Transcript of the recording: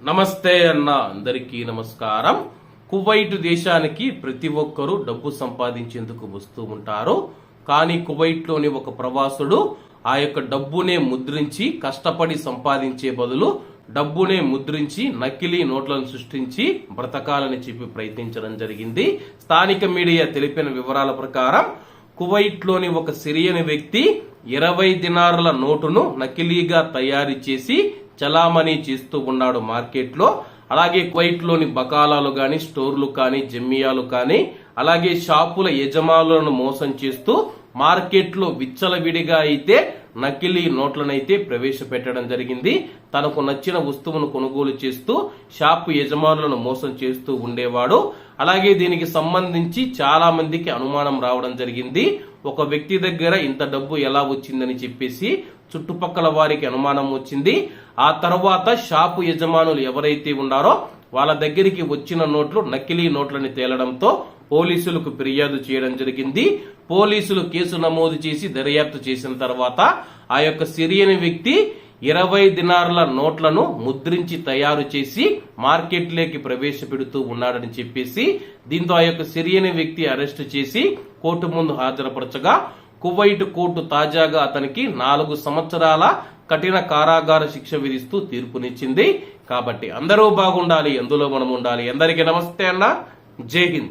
నమస్తే అన్న అందరికీ నమస్కారం. కువైట్ దేశానికి ప్రతి ఒక్కరూ డబ్బు సంపాదించేందుకు వస్తూ ఉంటారు. కానీ కువైట్లోని ఒక ప్రవాసుడు ఆ యొక్క డబ్బునే ముద్రించి కష్టపడి సంపాదించే బదులు డబ్బునే ముద్రించి నకిలీ నోట్లను సృష్టించి బ్రతకాలని చెప్పి ప్రయత్నించడం జరిగింది. స్థానిక మీడియా తెలిపిన వివరాల ప్రకారం కువైట్లోని ఒక సిరియన్ వ్యక్తి ఇరవై దినారుల నోటును నకిలీగా తయారు చేసి చలామణి చేస్తూ ఉన్నాడు మార్కెట్లో. అలాగే కువైట్లోని బకాలాలు కానీ స్టోర్లు కానీ జమ్మియాలు కానీ అలాగే షాపుల యజమానులను మోసం చేస్తూ మార్కెట్లో విచ్చలవిడిగా అయితే నకిలీ నోట్లనైతే ప్రవేశపెట్టడం జరిగింది. తనకు నచ్చిన వస్తువును కొనుగోలు చేస్తూ షాపు యజమానులను మోసం చేస్తూ ఉండేవాడు. అలాగే దీనికి సంబంధించి చాలా మందికి అనుమానం రావడం జరిగింది. ఒక వ్యక్తి దగ్గర ఇంత డబ్బు ఎలా వచ్చిందని చెప్పేసి చుట్టుపక్కల వారికి అనుమానం వచ్చింది. ఆ తర్వాత షాపు యజమానులు ఎవరైతే ఉన్నారో వాళ్ళ దగ్గరికి వచ్చిన నోట్లు నకిలీ నోట్లని తేలడంతో పోలీసులకు ఫిర్యాదు చేయడం జరిగింది. పోలీసులు కేసు నమోదు చేసి దర్యాప్తు చేసిన తర్వాత ఆ యొక్క సిరియన్ వ్యక్తి ఇరవై దినారుల నోట్లను ముద్రించి తయారు చేసి మార్కెట్లోకి ప్రవేశపెడుతూ ఉన్నాడని చెప్పేసి దీంతో ఆ యొక్క సిరియన్ వ్యక్తి అరెస్ట్ చేసి కోర్టు ముందు హాజరుపరచగా కువైట్ కోర్టు తాజాగా అతనికి నాలుగు సంవత్సరాల కఠిన కారాగార శిక్ష విధిస్తూ తీర్పునిచ్చింది. కాబట్టి అందరూ బాగుండాలి ఎందులో మనం ఉండాలి అందరికీ నమస్తే అన్న. జై హింద్.